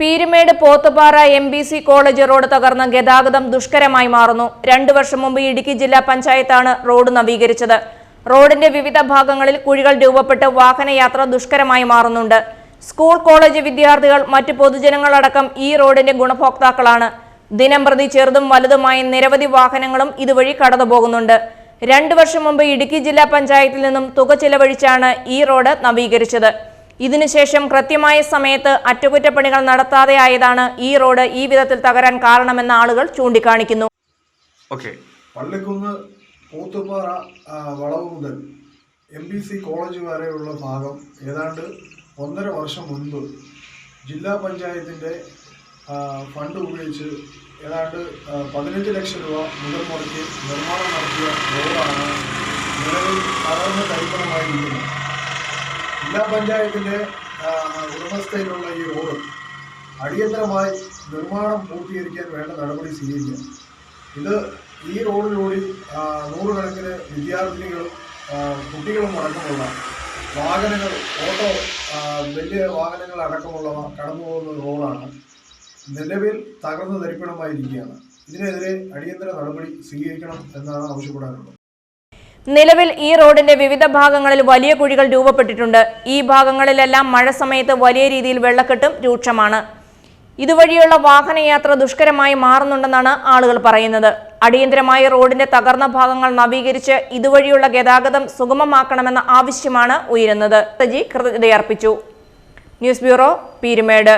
Peermade Pothupara M B C college road തകർന്ന് ഗതാഗതം ദുഷ്കരമായി മാറുന്നു. രണ്ടു വർഷം മുമ്പ് ഇടുക്കി ജില്ലാ പഞ്ചായത്താണ് റോഡ് നവീകരിച്ചത്. റോഡിന്റെ വിവിധ ഭാഗങ്ങളിൽ കുഴികൾ രൂപപ്പെട്ട് വാഹനയാത്ര ദുഷ്കരമായി മാറുന്നുണ്ട്. സ്കൂൾ കോളേജ് വിദ്യാർത്ഥികൾ മറ്റ് പൊതുജനങ്ങളടക്കം ഈ റോഡിന്റെ ഗുണഭോക്താക്കളാണ്. ദിനം പ്രതി ചെറുതും വലുതുമായ നിരവധി വാഹനങ്ങളും ഇതുവഴി കടന്നുപോകുന്നുണ്ട്. രണ്ടു വർഷം മുമ്പ് ഇടുക്കി ജില്ലാ പഞ്ചായത്തിൽ നിന്നും തുക ചിലവഴിച്ചാണ് ഈ റോഡ് നവീകരിച്ചത്. ഇതിനുശേഷം കൃത്യമായ സമയത്ത് അറ്റകുറ്റപ്പണികൾ നടത്താതെ ആയതാണ് ഈ റോഡ് ഈ വിധത്തിൽ തകരാൻ കാരണമെന്ന് ആളുകൾ ചൂണ്ടിക്കാണിക്കുന്നു. പള്ളിക്കുന്ന് പോത്തുപാറ വളവ് മുതൽ എം ബി സി കോളേജ് വരെയുള്ള ഭാഗം ഏതാണ്ട് ഒന്നര വർഷം മുൻപ് ജില്ലാ പഞ്ചായത്തിന്റെ ഫണ്ട് ഉപയോഗിച്ച് ഏതാണ്ട് പതിനഞ്ച് ലക്ഷം രൂപ മുതൽ മുടക്കി നിർമ്മാണം നടത്തിയ റോഡാണ് നിലവിൽ തകർന്ന് തരിപ്പണമായിരിക്കുന്നത് ജില്ലാ പഞ്ചായത്തിന്റെ ഉടമസ്ഥയിലുള്ള ഈ റോഡ് അടിയന്തരമായി നിർമ്മാണം പൂർത്തീകരിക്കാൻ വേണ്ട നടപടി സ്വീകരിക്കുക ഇത് ഈ റോഡിലൂടെ നൂറുകണക്കിന് വിദ്യാർത്ഥിനികളും കുട്ടികളും അടക്കമുള്ള വാഹനങ്ങൾ ഓട്ടോ വലിയ വാഹനങ്ങൾ അടക്കമുള്ളവ കടന്നു പോകുന്ന റോഡാണ്. നിലവിൽ തകർന്നു ധരിപ്പണമായിരിക്കുകയാണ് ഇതിനെതിരെ അടിയന്തര നടപടി സ്വീകരിക്കണം എന്നാണ് ആവശ്യപ്പെടാനുള്ളത്. നിലവിൽ ഈ റോഡിന്റെ വിവിധ ഭാഗങ്ങളിൽ വലിയ കുഴികൾ രൂപപ്പെട്ടിട്ടുണ്ട്. ഈ ഭാഗങ്ങളിലെല്ലാം മഴ സമയത്ത് വലിയ രീതിയിൽ വെള്ളക്കെട്ടും രൂക്ഷമാണ്. ഇതുവഴിയുള്ള വാഹനയാത്ര ദുഷ്കരമായി മാറുന്നുണ്ടെന്നാണ് ആളുകൾ പറയുന്നത്. അടിയന്തരമായി റോഡിന്റെ തകർന്ന ഭാഗങ്ങൾ നവീകരിച്ച് ഇതുവഴിയുള്ള ഗതാഗതം സുഗമമാക്കണമെന്ന ആവശ്യമാണ് ഉയരുന്നത്. കൃതജ്ഞതയർപ്പിച്ചു. News bureau Peermade.